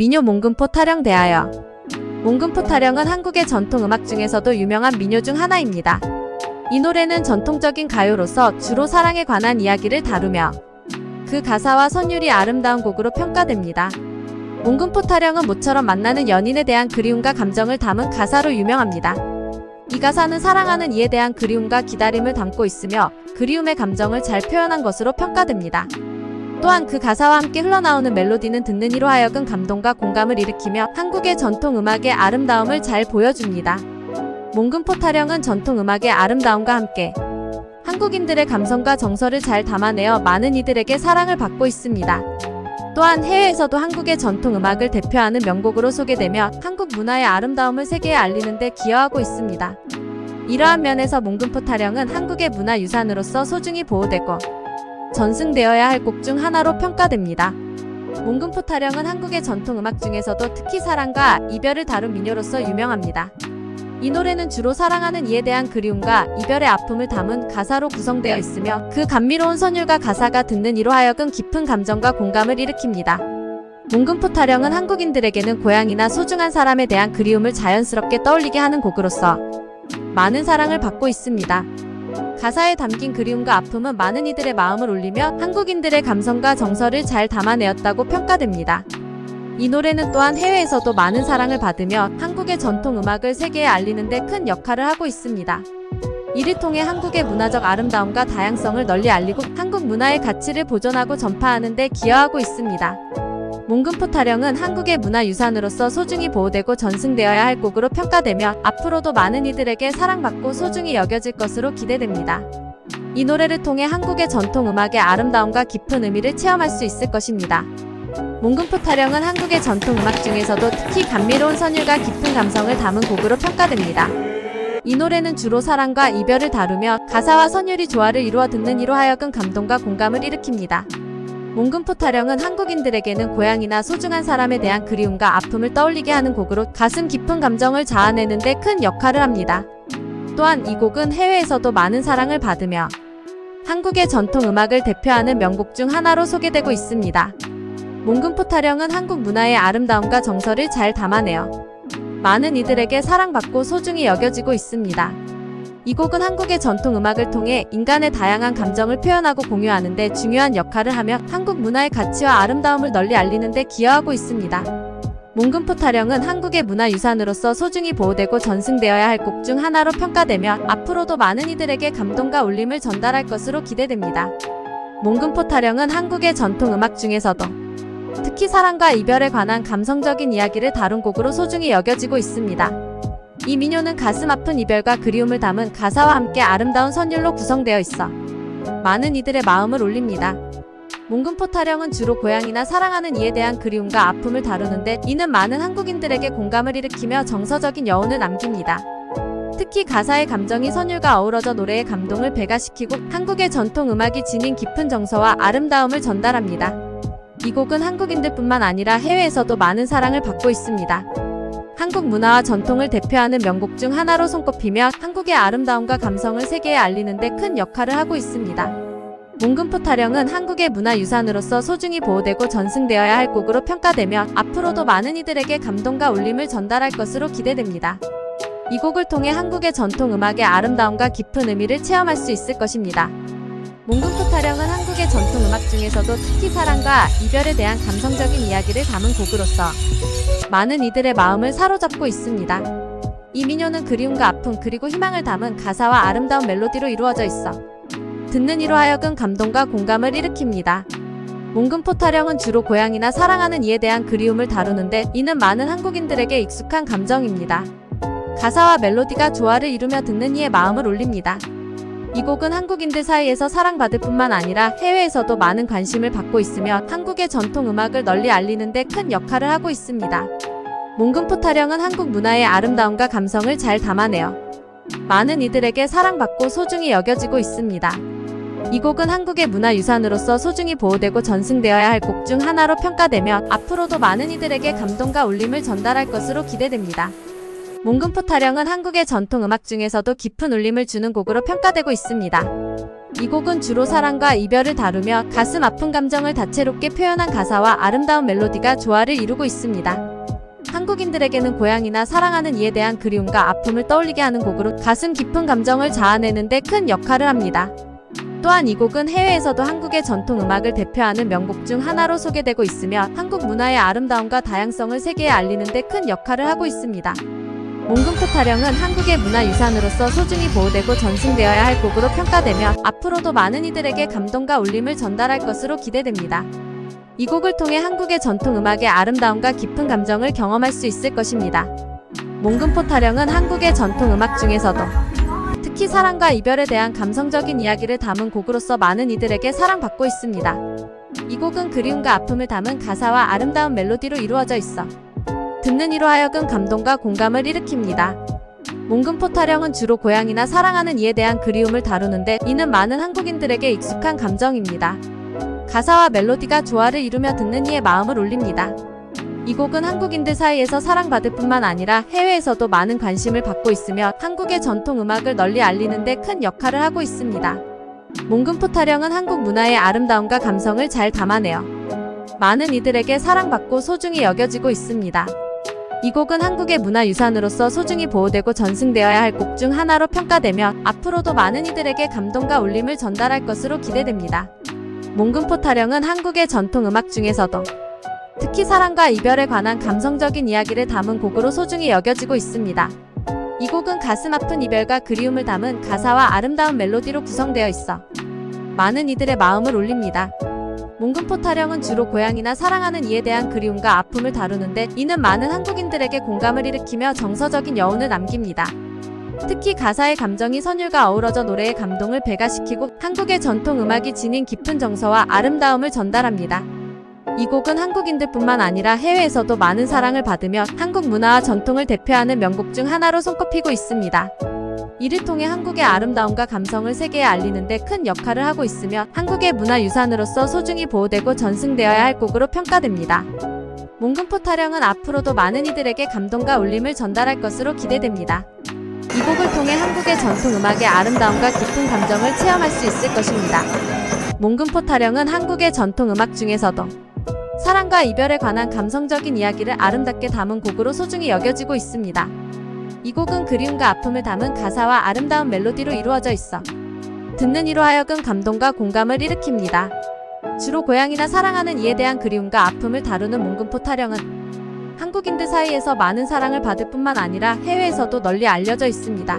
민요 몽금포 타령 대하여 몽금포 타령은 한국의 전통 음악 중에서도 유명한 민요 중 하나입니다. 이 노래는 전통적인 가요로서 주로 사랑에 관한 이야기를 다루며 그 가사와 선율이 아름다운 곡으로 평가됩니다. 몽금포 타령은 모처럼 만나는 연인에 대한 그리움과 감정을 담은 가사로 유명합니다. 이 가사는 사랑하는 이에 대한 그리움과 기다림을 담고 있으며 그리움의 감정을 잘 표현한 것으로 평가됩니다. 또한 그 가사와 함께 흘러나오는 멜로디는 듣는 이로 하여금 감동과 공감을 일으키며 한국의 전통 음악의 아름다움을 잘 보여줍니다. 몽금포 타령은 전통 음악의 아름다움과 함께 한국인들의 감성과 정서를 잘 담아내어 많은 이들에게 사랑을 받고 있습니다. 또한 해외에서도 한국의 전통 음악을 대표하는 명곡으로 소개되며 한국 문화의 아름다움을 세계에 알리는 데 기여하고 있습니다. 이러한 면에서 몽금포 타령은 한국의 문화유산으로서 소중히 보호되고 전승되어야 할 곡 중 하나로 평가됩니다. 몽금포 타령은 한국의 전통 음악 중에서도 특히 사랑과 이별을 다룬 민요로서 유명합니다. 이 노래는 주로 사랑하는 이에 대한 그리움과 이별의 아픔을 담은 가사로 구성되어 있으며 그 감미로운 선율과 가사가 듣는 이로 하여금 깊은 감정과 공감을 일으킵니다. 몽금포 타령은 한국인들에게는 고향이나 소중한 사람에 대한 그리움을 자연스럽게 떠올리게 하는 곡으로서 많은 사랑을 받고 있습니다. 가사에 담긴 그리움과 아픔은 많은 이들의 마음을 울리며 한국인들의 감성과 정서를 잘 담아내었다고 평가됩니다. 이 노래는 또한 해외에서도 많은 사랑을 받으며 한국의 전통 음악을 세계에 알리는 데 큰 역할을 하고 있습니다. 이를 통해 한국의 문화적 아름다움과 다양성을 널리 알리고 한국 문화의 가치를 보존하고 전파하는 데 기여하고 있습니다. 몽금포 타령은 한국의 문화유산으로서 소중히 보호되고 전승되어야 할 곡으로 평가되며 앞으로도 많은 이들에게 사랑받고 소중히 여겨질 것으로 기대됩니다. 이 노래를 통해 한국의 전통 음악의 아름다움과 깊은 의미를 체험할 수 있을 것입니다. 몽금포 타령은 한국의 전통 음악 중에서도 특히 감미로운 선율과 깊은 감성을 담은 곡으로 평가됩니다. 이 노래는 주로 사랑과 이별을 다루며 가사와 선율이 조화를 이루어 듣는 이로 하여금 감동과 공감을 일으킵니다. 몽금포 타령은 한국인들에게는 고향이나 소중한 사람에 대한 그리움과 아픔을 떠올리게 하는 곡으로 가슴 깊은 감정을 자아내는 데 큰 역할을 합니다. 또한 이 곡은 해외에서도 많은 사랑을 받으며 한국의 전통 음악을 대표하는 명곡 중 하나로 소개되고 있습니다. 몽금포 타령은 한국 문화의 아름다움과 정서를 잘 담아내어 많은 이들에게 사랑받고 소중히 여겨지고 있습니다. 이 곡은 한국의 전통 음악을 통해 인간의 다양한 감정을 표현하고 공유하는 데 중요한 역할을 하며 한국 문화의 가치와 아름다움을 널리 알리는 데 기여하고 있습니다. 몽금포 타령은 한국의 문화유산으로서 소중히 보호되고 전승되어야 할 곡 중 하나로 평가되며 앞으로도 많은 이들에게 감동과 울림을 전달할 것으로 기대됩니다. 몽금포 타령은 한국의 전통 음악 중에서도 특히 사랑과 이별에 관한 감성적인 이야기를 다룬 곡으로 소중히 여겨지고 있습니다. 이 민요는 가슴 아픈 이별과 그리움을 담은 가사와 함께 아름다운 선율로 구성되어 있어 많은 이들의 마음을 울립니다. 몽금포 타령은 주로 고향이나 사랑하는 이에 대한 그리움과 아픔을 다루는데 이는 많은 한국인들에게 공감을 일으키며 정서적인 여운을 남깁니다. 특히 가사의 감정이 선율과 어우러져 노래의 감동을 배가시키고 한국의 전통 음악이 지닌 깊은 정서와 아름다움을 전달합니다. 이 곡은 한국인들뿐만 아니라 해외에서도 많은 사랑을 받고 있습니다. 한국 문화와 전통을 대표하는 명곡 중 하나로 손꼽히며 한국의 아름다움과 감성을 세계에 알리는 데 큰 역할을 하고 있습니다. 몽금포 타령은 한국의 문화유산으로서 소중히 보호되고 전승되어야 할 곡으로 평가되며 앞으로도 많은 이들에게 감동과 울림을 전달할 것으로 기대됩니다. 이 곡을 통해 한국의 전통 음악의 아름다움과 깊은 의미를 체험할 수 있을 것입니다. 몽금포 타령은 한국의 전통 음악 중에서도 특히 사랑과 이별에 대한 감성적인 이야기를 담은 곡으로서 많은 이들의 마음을 사로잡고 있습니다. 이 민요는 그리움과 아픔 그리고 희망을 담은 가사와 아름다운 멜로디로 이루어져 있어 듣는 이로 하여금 감동과 공감을 일으킵니다. 몽금포 타령은 주로 고향이나 사랑하는 이에 대한 그리움을 다루는데 이는 많은 한국인들에게 익숙한 감정입니다. 가사와 멜로디가 조화를 이루며 듣는 이의 마음을 울립니다. 이 곡은 한국인들 사이에서 사랑받을 뿐만 아니라 해외에서도 많은 관심을 받고 있으며 한국의 전통 음악을 널리 알리는 데 큰 역할을 하고 있습니다. 몽금포 타령은 한국 문화의 아름다움과 감성을 잘 담아내어 많은 이들에게 사랑받고 소중히 여겨지고 있습니다. 이 곡은 한국의 문화유산으로서 소중히 보호되고 전승되어야 할 곡 중 하나로 평가되며 앞으로도 많은 이들에게 감동과 울림을 전달할 것으로 기대됩니다. 몽금포 타령은 한국의 전통 음악 중에서도 깊은 울림을 주는 곡으로 평가되고 있습니다. 이 곡은 주로 사랑과 이별을 다루며 가슴 아픈 감정을 다채롭게 표현한 가사와 아름다운 멜로디가 조화를 이루고 있습니다. 한국인들에게는 고향이나 사랑하는 이에 대한 그리움과 아픔을 떠올리게 하는 곡으로 가슴 깊은 감정을 자아내는데 큰 역할을 합니다. 또한 이 곡은 해외에서도 한국의 전통 음악을 대표하는 명곡 중 하나로 소개되고 있으며 한국 문화의 아름다움과 다양성을 세계에 알리는데 큰 역할을 하고 있습니다. 몽금포 타령은 한국의 문화유산으로서 소중히 보호되고 전승되어야 할 곡으로 평가되며 앞으로도 많은 이들에게 감동과 울림을 전달할 것으로 기대됩니다. 이 곡을 통해 한국의 전통 음악의 아름다움과 깊은 감정을 경험할 수 있을 것입니다. 몽금포 타령은 한국의 전통 음악 중에서도 특히 사랑과 이별에 대한 감성적인 이야기를 담은 곡으로서 많은 이들에게 사랑받고 있습니다. 이 곡은 그리움과 아픔을 담은 가사와 아름다운 멜로디로 이루어져 있어 듣는 이로 하여금 감동과 공감을 일으킵니다. 몽금포 타령은 주로 고향이나 사랑하는 이에 대한 그리움을 다루는데 이는 많은 한국인들에게 익숙한 감정입니다. 가사와 멜로디가 조화를 이루며 듣는 이의 마음을 울립니다. 이 곡은 한국인들 사이에서 사랑받을 뿐만 아니라 해외에서도 많은 관심을 받고 있으며 한국의 전통 음악을 널리 알리는데 큰 역할을 하고 있습니다. 몽금포 타령은 한국 문화의 아름다움과 감성을 잘 담아내어 많은 이들에게 사랑받고 소중히 여겨지고 있습니다. 이 곡은 한국의 문화유산으로서 소중히 보호되고 전승되어야 할 곡 중 하나로 평가되며 앞으로도 많은 이들에게 감동과 울림을 전달할 것으로 기대됩니다. 몽금포 타령은 한국의 전통 음악 중에서도 특히 사랑과 이별에 관한 감성적인 이야기를 담은 곡으로 소중히 여겨지고 있습니다. 이 곡은 가슴 아픈 이별과 그리움을 담은 가사와 아름다운 멜로디로 구성되어 있어 많은 이들의 마음을 울립니다. 몽금포 타령은 주로 고향이나 사랑하는 이에 대한 그리움과 아픔을 다루는데 이는 많은 한국인들에게 공감을 일으키며 정서적인 여운을 남깁니다. 특히 가사의 감정이 선율과 어우러져 노래의 감동을 배가시키고 한국의 전통 음악이 지닌 깊은 정서와 아름다움을 전달합니다. 이 곡은 한국인들뿐만 아니라 해외에서도 많은 사랑을 받으며 한국 문화와 전통을 대표하는 명곡 중 하나로 손꼽히고 있습니다. 이를 통해 한국의 아름다움과 감성을 세계에 알리는데 큰 역할을 하고 있으며 한국의 문화유산으로서 소중히 보호되고 전승되어야 할 곡으로 평가됩니다. 몽금포 타령은 앞으로도 많은 이들에게 감동과 울림을 전달할 것으로 기대됩니다. 이 곡을 통해 한국의 전통 음악의 아름다움과 깊은 감정을 체험할 수 있을 것입니다. 몽금포 타령은 한국의 전통 음악 중에서도 사랑과 이별에 관한 감성적인 이야기를 아름답게 담은 곡으로 소중히 여겨지고 있습니다. 이 곡은 그리움과 아픔을 담은 가사와 아름다운 멜로디로 이루어져 있어 듣는 이로 하여금 감동과 공감을 일으킵니다. 주로 고향이나 사랑하는 이에 대한 그리움과 아픔을 다루는 몽금포 타령은 한국인들 사이에서 많은 사랑을 받을 뿐만 아니라 해외에서도 널리 알려져 있습니다.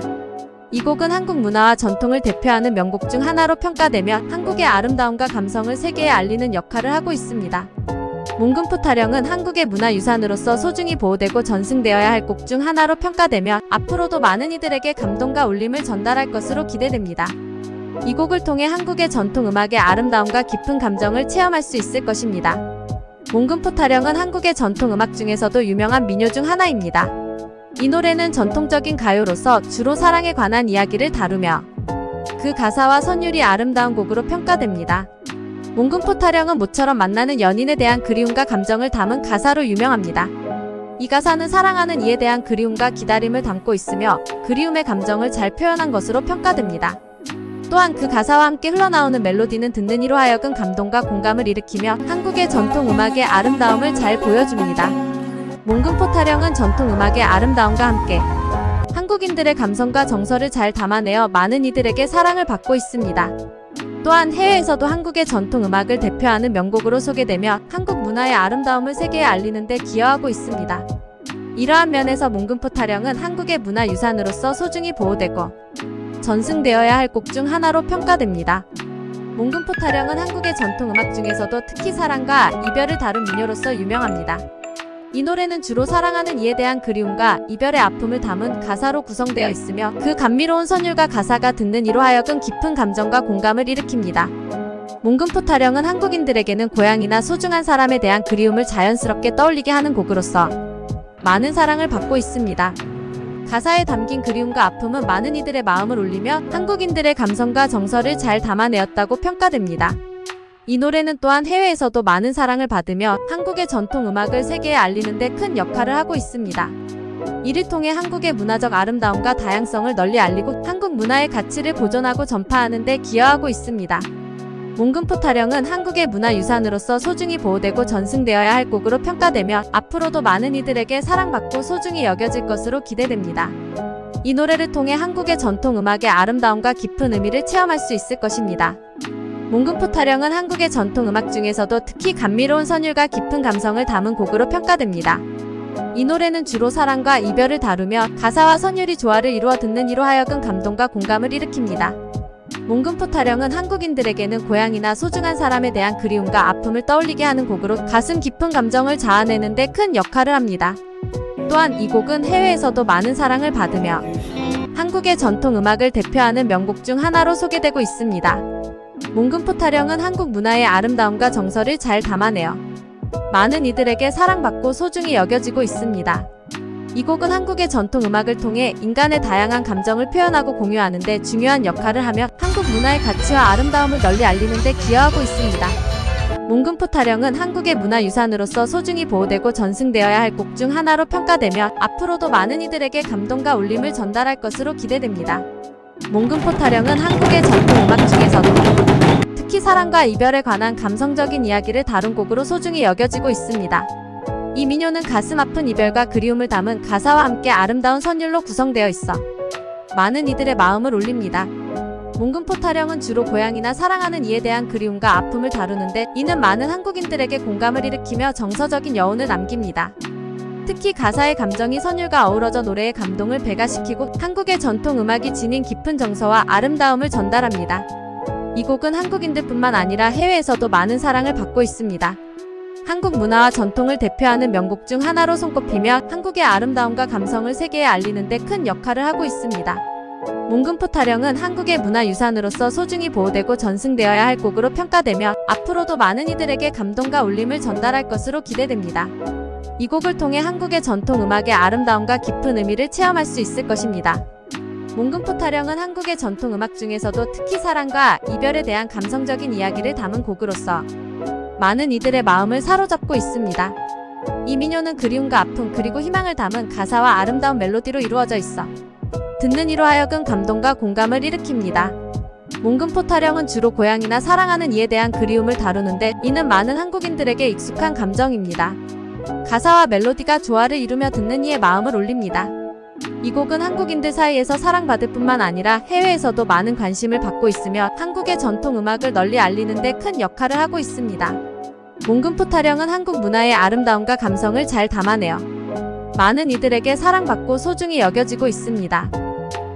이 곡은 한국 문화와 전통을 대표하는 명곡 중 하나로 평가되며 한국의 아름다움과 감성을 세계에 알리는 역할을 하고 있습니다. 몽금포 타령은 한국의 문화유산으로서 소중히 보호되고 전승되어야 할 곡 중 하나로 평가되며 앞으로도 많은 이들에게 감동과 울림을 전달할 것으로 기대됩니다. 이 곡을 통해 한국의 전통 음악의 아름다움과 깊은 감정을 체험할 수 있을 것입니다. 몽금포 타령은 한국의 전통 음악 중에서도 유명한 민요 중 하나입니다. 이 노래는 전통적인 가요로서 주로 사랑에 관한 이야기를 다루며 그 가사와 선율이 아름다운 곡으로 평가됩니다. 몽금포 타령은 모처럼 만나는 연인에 대한 그리움과 감정을 담은 가사로 유명합니다. 이 가사는 사랑하는 이에 대한 그리움과 기다림을 담고 있으며 그리움의 감정을 잘 표현한 것으로 평가됩니다. 또한 그 가사와 함께 흘러나오는 멜로디는 듣는 이로 하여금 감동과 공감을 일으키며 한국의 전통 음악의 아름다움을 잘 보여줍니다. 몽금포 타령은 전통 음악의 아름다움과 함께 한국인들의 감성과 정서를 잘 담아내어 많은 이들에게 사랑을 받고 있습니다. 또한 해외에서도 한국의 전통 음악을 대표하는 명곡으로 소개되며 한국 문화의 아름다움을 세계에 알리는 데 기여하고 있습니다. 이러한 면에서 몽금포 타령은 한국의 문화유산으로서 소중히 보호되고 전승되어야 할 곡 중 하나로 평가됩니다. 몽금포 타령은 한국의 전통 음악 중에서도 특히 사랑과 이별을 다룬 민요로서 유명합니다. 이 노래는 주로 사랑하는 이에 대한 그리움과 이별의 아픔을 담은 가사로 구성되어 있으며 그 감미로운 선율과 가사가 듣는 이로 하여금 깊은 감정과 공감을 일으킵니다. 몽금포 타령은 한국인들에게는 고향이나 소중한 사람에 대한 그리움을 자연스럽게 떠올리게 하는 곡으로서 많은 사랑을 받고 있습니다. 가사에 담긴 그리움과 아픔은 많은 이들의 마음을 울리며 한국인들의 감성과 정서를 잘 담아내었다고 평가됩니다. 이 노래는 또한 해외에서도 많은 사랑을 받으며 한국의 전통 음악을 세계에 알리는 데 큰 역할을 하고 있습니다. 이를 통해 한국의 문화적 아름다움과 다양성을 널리 알리고 한국 문화의 가치를 보존하고 전파하는 데 기여하고 있습니다. 몽금포 타령은 한국의 문화유산으로서 소중히 보호되고 전승되어야 할 곡으로 평가되며 앞으로도 많은 이들에게 사랑받고 소중히 여겨질 것으로 기대됩니다. 이 노래를 통해 한국의 전통 음악의 아름다움과 깊은 의미를 체험할 수 있을 것입니다. 몽금포 타령은 한국의 전통 음악 중에서도 특히 감미로운 선율과 깊은 감성을 담은 곡으로 평가됩니다. 이 노래는 주로 사랑과 이별을 다루며 가사와 선율이 조화를 이루어 듣는 이로 하여금 감동과 공감을 일으킵니다. 몽금포 타령은 한국인들에게는 고향이나 소중한 사람에 대한 그리움과 아픔을 떠올리게 하는 곡으로 가슴 깊은 감정을 자아내는 데 큰 역할을 합니다. 또한 이 곡은 해외에서도 많은 사랑을 받으며 한국의 전통 음악을 대표하는 명곡 중 하나로 소개되고 있습니다. 몽금포 타령은 한국 문화의 아름다움과 정서를 잘 담아내어 많은 이들에게 사랑받고 소중히 여겨지고 있습니다. 이 곡은 한국의 전통 음악을 통해 인간의 다양한 감정을 표현하고 공유하는 데 중요한 역할을 하며 한국 문화의 가치와 아름다움을 널리 알리는 데 기여하고 있습니다. 몽금포 타령은 한국의 문화유산으로서 소중히 보호되고 전승되어야 할 곡 중 하나로 평가되며 앞으로도 많은 이들에게 감동과 울림을 전달할 것으로 기대됩니다. 몽금포 타령은 한국의 전통 음악 중에서도 특히 사랑과 이별에 관한 감성적인 이야기를 다룬 곡으로 소중히 여겨지고 있습니다. 이 민요는 가슴 아픈 이별과 그리움을 담은 가사와 함께 아름다운 선율로 구성되어 있어 많은 이들의 마음을 울립니다. 몽금포 타령은 주로 고향이나 사랑하는 이에 대한 그리움과 아픔을 다루는데 이는 많은 한국인들에게 공감을 일으키며 정서적인 여운을 남깁니다. 특히 가사의 감정이 선율과 어우러져 노래의 감동을 배가시키고 한국의 전통 음악이 지닌 깊은 정서와 아름다움을 전달합니다. 이 곡은 한국인들뿐만 아니라 해외에서도 많은 사랑을 받고 있습니다. 한국 문화와 전통을 대표하는 명곡 중 하나로 손꼽히며 한국의 아름다움과 감성을 세계에 알리는 데 큰 역할을 하고 있습니다. 몽금포 타령은 한국의 문화유산으로서 소중히 보호되고 전승되어야 할 곡으로 평가되며 앞으로도 많은 이들에게 감동과 울림을 전달할 것으로 기대됩니다. 이 곡을 통해 한국의 전통 음악의 아름다움과 깊은 의미를 체험할 수 있을 것입니다. 몽금포 타령은 한국의 전통 음악 중에서도 특히 사랑과 이별에 대한 감성적인 이야기를 담은 곡으로서 많은 이들의 마음을 사로잡고 있습니다. 이 민요는 그리움과 아픔 그리고 희망을 담은 가사와 아름다운 멜로디로 이루어져 있어 듣는 이로 하여금 감동과 공감을 일으킵니다. 몽금포 타령은 주로 고향이나 사랑하는 이에 대한 그리움을 다루는데 이는 많은 한국인들에게 익숙한 감정입니다. 가사와 멜로디가 조화를 이루며 듣는 이의 마음을 올립니다. 이 곡은 한국인들 사이에서 사랑받을 뿐만 아니라 해외에서도 많은 관심을 받고 있으며 한국의 전통 음악을 널리 알리는 데 큰 역할을 하고 있습니다. 몽금포 타령은 한국 문화의 아름다움과 감성을 잘 담아내어 많은 이들에게 사랑받고 소중히 여겨지고 있습니다.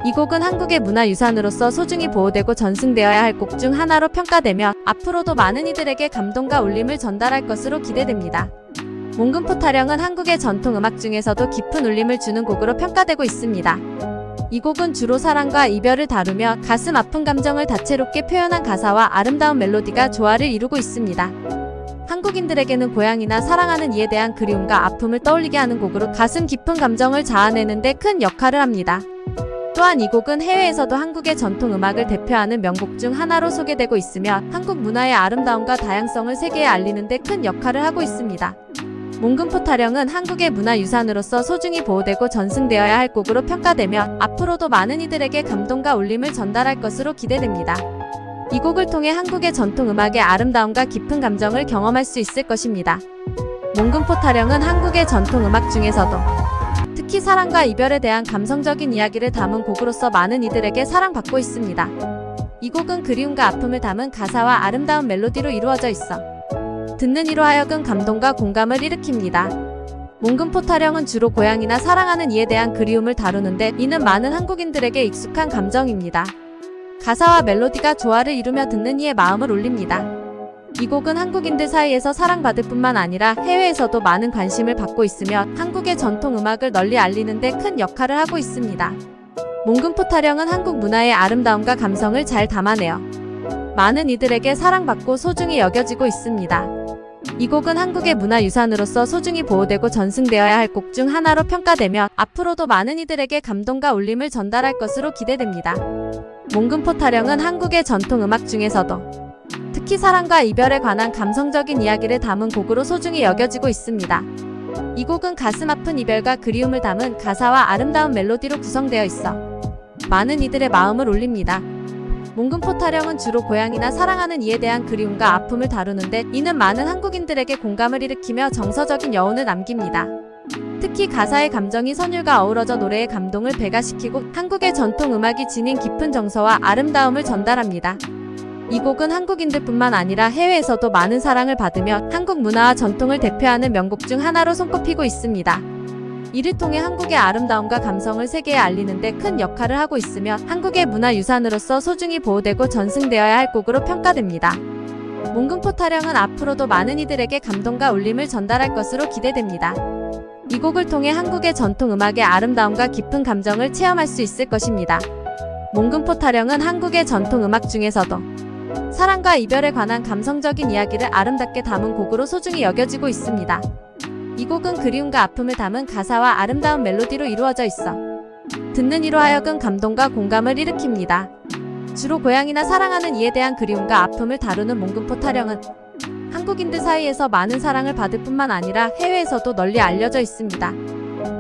이 곡은 한국의 문화유산으로서 소중히 보호되고 전승되어야 할 곡 중 하나로 평가되며 앞으로도 많은 이들에게 감동과 울림을 전달할 것으로 기대됩니다. 몽금포 타령은 한국의 전통 음악 중에서도 깊은 울림을 주는 곡으로 평가되고 있습니다. 이 곡은 주로 사랑과 이별을 다루며 가슴 아픈 감정을 다채롭게 표현한 가사와 아름다운 멜로디가 조화를 이루고 있습니다. 한국인들에게는 고향이나 사랑하는 이에 대한 그리움과 아픔을 떠올리게 하는 곡으로 가슴 깊은 감정을 자아내는 데 큰 역할을 합니다. 또한 이 곡은 해외에서도 한국의 전통 음악을 대표하는 명곡 중 하나로 소개되고 있으며 한국 문화의 아름다움과 다양성을 세계에 알리는 데 큰 역할을 하고 있습니다. 몽금포 타령은 한국의 문화유산으로서 소중히 보호되고 전승되어야 할 곡으로 평가되며 앞으로도 많은 이들에게 감동과 울림을 전달할 것으로 기대됩니다. 이 곡을 통해 한국의 전통 음악의 아름다움과 깊은 감정을 경험할 수 있을 것입니다. 몽금포 타령은 한국의 전통 음악 중에서도 특히 사랑과 이별에 대한 감성적인 이야기를 담은 곡으로서 많은 이들에게 사랑받고 있습니다. 이 곡은 그리움과 아픔을 담은 가사와 아름다운 멜로디로 이루어져 있어 듣는 이로 하여금 감동과 공감을 일으킵니다. 몽금포 타령은 주로 고향이나 사랑하는 이에 대한 그리움을 다루는데 이는 많은 한국인들에게 익숙한 감정입니다. 가사와 멜로디가 조화를 이루며 듣는 이의 마음을 울립니다. 이 곡은 한국인들 사이에서 사랑받을 뿐만 아니라 해외에서도 많은 관심을 받고 있으며 한국의 전통 음악을 널리 알리는 데 큰 역할을 하고 있습니다. 몽금포 타령은 한국 문화의 아름다움과 감성을 잘 담아내어 많은 이들에게 사랑받고 소중히 여겨지고 있습니다. 이 곡은 한국의 문화유산으로서 소중히 보호되고 전승되어야 할 곡 중 하나로 평가되며 앞으로도 많은 이들에게 감동과 울림을 전달할 것으로 기대됩니다. 몽금포 타령은 한국의 전통 음악 중에서도 특히 사랑과 이별에 관한 감성적인 이야기를 담은 곡으로 소중히 여겨지고 있습니다. 이 곡은 가슴 아픈 이별과 그리움을 담은 가사와 아름다운 멜로디로 구성되어 있어 많은 이들의 마음을 울립니다. 몽금포 타령은 주로 고향이나 사랑하는 이에 대한 그리움과 아픔을 다루는데 이는 많은 한국인들에게 공감을 일으키며 정서적인 여운을 남깁니다. 특히 가사의 감정이 선율과 어우러져 노래의 감동을 배가시키고 한국의 전통 음악이 지닌 깊은 정서와 아름다움을 전달합니다. 이 곡은 한국인들뿐만 아니라 해외에서도 많은 사랑을 받으며 한국 문화와 전통을 대표하는 명곡 중 하나로 손꼽히고 있습니다. 이를 통해 한국의 아름다움과 감성을 세계에 알리는 데 큰 역할을 하고 있으며 한국의 문화유산으로서 소중히 보호되고 전승되어야 할 곡으로 평가됩니다. 몽금포 타령은 앞으로도 많은 이들에게 감동과 울림을 전달할 것으로 기대됩니다. 이 곡을 통해 한국의 전통 음악의 아름다움과 깊은 감정을 체험할 수 있을 것입니다. 몽금포 타령은 한국의 전통 음악 중에서도 사랑과 이별에 관한 감성적인 이야기를 아름답게 담은 곡으로 소중히 여겨지고 있습니다. 이 곡은 그리움과 아픔을 담은 가사와 아름다운 멜로디로 이루어져 있어 듣는 이로 하여금 감동과 공감을 일으킵니다. 주로 고향이나 사랑하는 이에 대한 그리움과 아픔을 다루는 몽금포 타령은 한국인들 사이에서 많은 사랑을 받을 뿐만 아니라 해외에서도 널리 알려져 있습니다.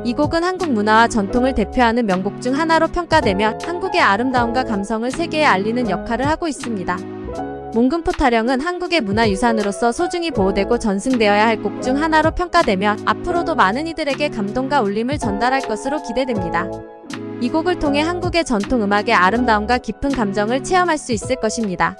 이 곡은 한국 문화와 전통을 대표하는 명곡 중 하나로 평가되며 한국의 아름다움과 감성을 세계에 알리는 역할을 하고 있습니다. 몽금포 타령은 한국의 문화유산으로서 소중히 보호되고 전승되어야 할 곡 중 하나로 평가되며 앞으로도 많은 이들에게 감동과 울림을 전달할 것으로 기대됩니다. 이 곡을 통해 한국의 전통 음악의 아름다움과 깊은 감정을 체험할 수 있을 것입니다.